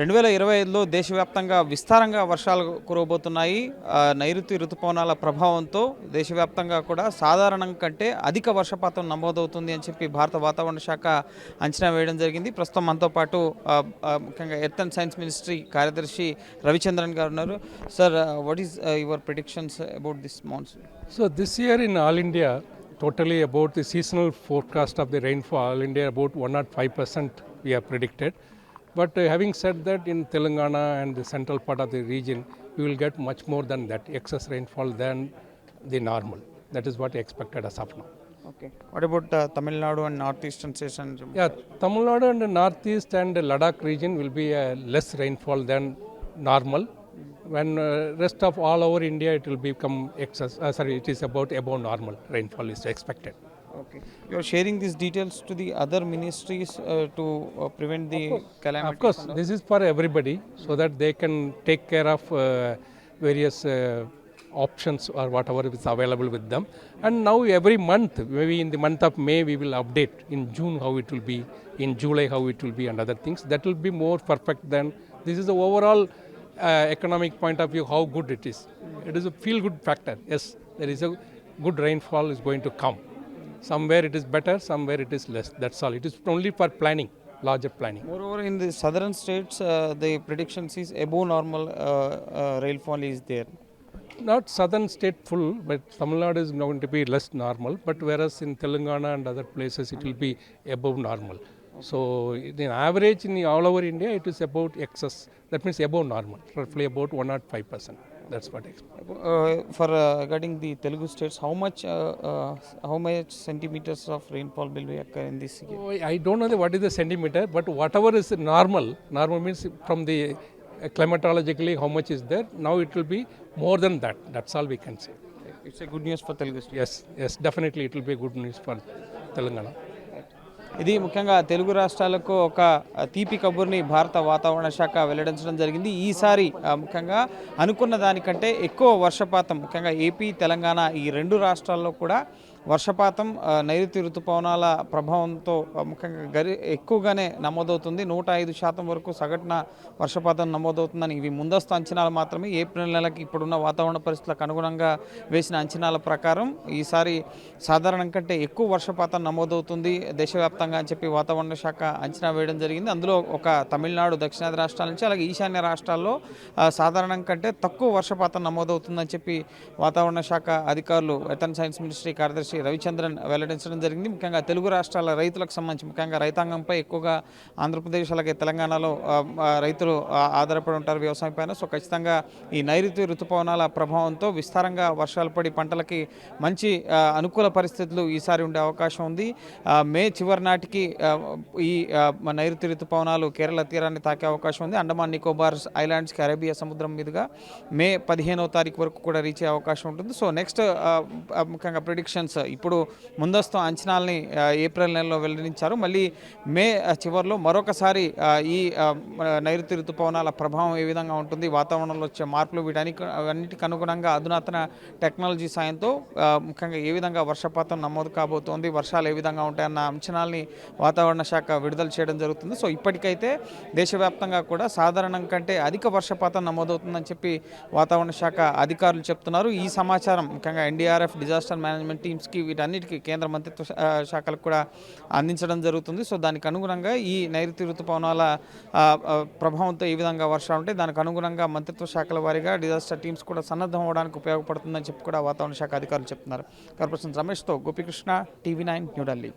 రెండు వేల ఇరవై ఐదులో దేశవ్యాప్తంగా విస్తారంగా వర్షాలు కురవబోతున్నాయి. నైరుతి రుతుపవనాల ప్రభావంతో దేశవ్యాప్తంగా కూడా సాధారణం కంటే అధిక వర్షపాతం నమోదవుతుంది అని చెప్పి భారత వాతావరణ శాఖ అంచనా వేయడం జరిగింది. ప్రస్తుతం మనతో పాటు ముఖ్యంగా ఎర్త్ అండ్ సైన్స్ మినిస్ట్రీ కార్యదర్శి రవిచంద్రన్ గారు ఉన్నారు. Sir what is your predictions about this monsoon So this year in All India, totally about the seasonal forecast of the rainfall, India India about 105% we have predicted. But uh, having said that, in Telangana and the central part of the region, we will get much more than that excess rainfall than the normal. That is what expected as of now. Okay. What about uh, Tamil Nadu and northeastern states? And yeah, Tamil Nadu and the northeast and the Ladakh region will be uh, less rainfall than normal. When uh, rest of all over India, it will become excess. Uh, sorry, it is about above normal rainfall is expected. Okay. You are sharing these details to the other ministries uh, to uh, prevent the calamity. Of course, this is for everybody so that they can take care of uh, various uh, options or whatever is available with them. And now every month, maybe in the month of May, we will update in June how it will be, in July how it will be, and other things. That will be more perfect than this is the overall uh, economic point of view how good it is. It is a feel good factor. Yes, there is a good rainfall is going to come. Somewhere it is better, somewhere it is less. That's all. It is only for planning, larger planning. Moreover, in the southern states, uh, the predictions is above normal uh, uh, rainfall is there. Not southern state full, but Tamil Nadu is going to be less normal. But whereas in Telangana and other places, it will be above normal. So, in average in all over India, it is about excess. That means above normal, roughly about 105 percent. That's what. Uh, for uh, regarding the Telugu states, how much uh, uh, how much centimeters of rainfall will be occur in this year? So, I don't know the, what is the centimeter, but whatever is normal, normal means from the uh, climatologically how much is there. Now it will be more than that. That's all we can say. It's a good news for Telugu states. Yes, yes, definitely it will be good news for Telangana. ఇది ముఖ్యంగా తెలుగు రాష్ట్రాలకు ఒక తీపి కబుర్ని భారత వాతావరణ శాఖ వెల్లడించడం జరిగింది. ఈసారి ముఖ్యంగా అనుకున్న దానికంటే ఎక్కువ వర్షపాతం ముఖ్యంగా ఏపీ తెలంగాణ ఈ రెండు రాష్ట్రాల్లో కూడా వర్షపాతం నైరుతి ఋతుపవనాల ప్రభావంతో ముఖ్యంగా గరి ఎక్కువగానే నమోదవుతుంది. నూట ఐదు శాతం వరకు సగటున వర్షపాతం నమోదవుతుందని ఇవి ముందస్తు అంచనాలు మాత్రమే. ఏప్రిల్ నెలకి ఇప్పుడున్న వాతావరణ పరిస్థితులకు అనుగుణంగా వేసిన అంచనాల ప్రకారం ఈసారి సాధారణం కంటే ఎక్కువ వర్షపాతం నమోదవుతుంది. దేశవ్యాప్తంగా అని చెప్పి వాతావరణ శాఖ అంచనా వేయడం జరిగింది. అందులో ఒక తమిళనాడు దక్షిణాది రాష్ట్రాల నుంచి అలాగే ఈశాన్య రాష్ట్రాల్లో సాధారణం కంటే తక్కువ వర్షపాతం నమోదవుతుందని చెప్పి వాతావరణ శాఖ అధికారులు ఎథన్ సైన్స్ మినిస్ట్రీ కార్యదర్శి రవిచంద్రన్ వెల్లడించడం జరిగింది. ముఖ్యంగా తెలుగు రాష్ట్రాల రైతులకు సంబంధించి ముఖ్యంగా రైతాంగంపై ఎక్కువగా ఆంధ్రప్రదేశ్ అలాగే తెలంగాణలో రైతులు ఆధారపడి ఉంటారు వ్యవసాయం పైన. సో ఖచ్చితంగా ఈ నైరుతి ఋతుపవనాల ప్రభావంతో విస్తారంగా వర్షాలు పడి పంటలకి మంచి అనుకూల పరిస్థితులు ఈసారి ఉండే అవకాశం ఉంది. మే చివరి నాటికి ఈ నైరుతి ఋతుపవనాలు కేరళ తీరాన్ని తాకే అవకాశం ఉంది. అండమాన్ నికోబార్ ఐలాండ్స్కి అరేబియా సముద్రం మీదుగా మే పదిహేనవ తారీఖు వరకు కూడా రీచ్ అయ్యే అవకాశం ఉంటుంది. సో నెక్స్ట్ ముఖ్యంగా ప్రిడిక్షన్స్ ఇప్పుడు ముందస్తు అంచనాలని ఏప్రిల్ నెలలో వెల్లడించారు. మళ్ళీ మే చివరిలో మరొకసారి ఈ నైరుతి ఋతుపవనాల ప్రభావం ఏ విధంగా ఉంటుంది వాతావరణంలో వచ్చే మార్పులు వీటన్నిటి అన్నిటికి అనుగుణంగా అధునాతన టెక్నాలజీ సాయంతో ముఖ్యంగా ఏ విధంగా వర్షపాతం నమోదు కాబోతోంది వర్షాలు ఏ విధంగా ఉంటాయన్న అంచనాల్ని వాతావరణ శాఖ విడుదల చేయడం జరుగుతుంది. సో ఇప్పటికైతే దేశవ్యాప్తంగా కూడా సాధారణం కంటే అధిక వర్షపాతం నమోదవుతుందని చెప్పి వాతావరణ శాఖ అధికారులు చెప్తున్నారు. ఈ సమాచారం ముఖ్యంగా ఎన్డీఆర్ఎఫ్ డిజాస్టర్ మేనేజ్మెంట్ టీమ్స్ టీమ్స్కి వీటన్నిటికీ కేంద్ర మంత్రిత్వ శాఖలకు కూడా అందించడం జరుగుతుంది. సో దానికి అనుగుణంగా ఈ నైరుతి ఋతుపవనాల ప్రభావంతో ఏ విధంగా వర్షాలు ఉంటాయి దానికి అనుగుణంగా మంత్రిత్వ శాఖల వారీగా డిజాస్టర్ టీమ్స్ కూడా సన్నద్ధం అవ్వడానికి ఉపయోగపడుతుందని చెప్పి కూడా వాతావరణ శాఖ అధికారులు చెప్తున్నారు. కార్పొరేషన్ రమేష్తో గోపికృష్ణ టీవీ నైన్ న్యూఢిల్లీ